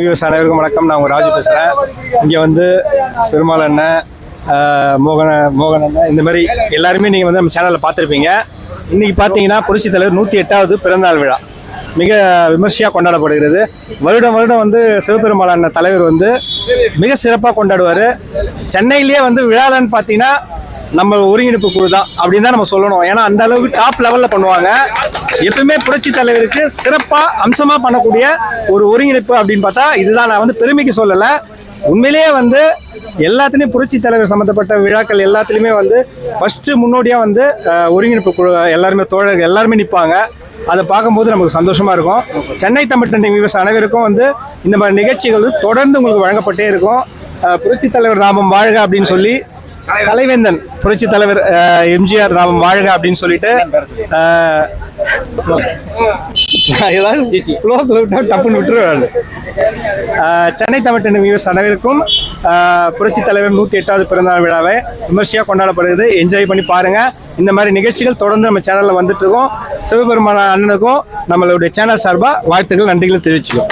Views அனைவருக்கும் வணக்கம். நான் உங்கள் ராஜு பேசுகிறேன் இங்கே வந்து பெருமாள் அண்ணன் மோகன மோகன் அண்ணன் இந்த மாதிரி எல்லாருமே நீங்கள் வந்து நம்ம சேனலில் பார்த்துருப்பீங்க. இன்றைக்கி பார்த்தீங்கன்னா புரட்சி தலைவர் நூற்றி எட்டாவது பிறந்தநாள் விழா. மிக விமர்சையாக கொண்டாடப்படுகிறது. வருடம் வருடம் வந்து சிவபெருமாள் அண்ணன் தலைவர் வந்து மிக சிறப்பாக கொண்டாடுவார். சென்னையிலேயே வந்து விழாலன்னு பார்த்தீங்கன்னா நம்ம ஒருங்கிணைப்பு குழு தான் அப்படின்னு தான் நம்ம சொல்லணும். ஏன்னா அந்த அளவுக்கு டாப் லெவலில் பண்ணுவாங்க. எப்பவுமே புரட்சி தலைவருக்கு சிறப்பாக அம்சமாக பண்ணக்கூடிய ஒரு ஒருங்கிணைப்பு அப்படின்னு பார்த்தா இதுதான் நான் வந்து பெருமைக்கு சொல்லலை. உண்மையிலேயே வந்து எல்லாத்துலேயும் புரட்சி தலைவர் சம்மந்தப்பட்ட விழாக்கள் எல்லாத்துலேயுமே வந்து ஃபஸ்ட்டு முன்னோடியாக வந்து ஒருங்கிணைப்பு குழு எல்லாருமே தோழர்கள் எல்லாருமே நிற்பாங்க அதை பார்க்கும்போது நமக்கு சந்தோஷமாக இருக்கும். சென்னை தமிழ்நாட்டு ட்ரெண்டிங் அனைவருக்கும் வந்து இந்த மாதிரி நிகழ்ச்சிகள் வந்து தொடர்ந்து உங்களுக்கு வழங்கப்பட்டே இருக்கும். புரட்சி தலைவர் நாமம் வாழ்க அப்படின்னு சொல்லி கலைவேந்தன் புரட்சி தலைவர் அஹ், எம்ஜிஆர் நாம் வாழ்க அப்படின்னு சொல்லிட்டு டப்புன்னு விட்டுருவாரு. சென்னை தமிழ் டென்னிஸ் அனைவருக்கும் புரட்சி தலைவர் நூற்றி எட்டாவது பிறந்தநாள் விழாவை விமர்சையாக கொண்டாடப்படுகிறது. என்ஜாய் பண்ணி பாருங்க. இந்த மாதிரி நிகழ்ச்சிகள் தொடர்ந்து நம்ம சேனலில் வந்துட்டு இருக்கோம். சிவபெருமான அண்ணனுக்கும் நம்மளுடைய சேனல் சார்பாக வாழ்த்துக்கள் நன்றிகளை தெரிவிச்சுக்கோம்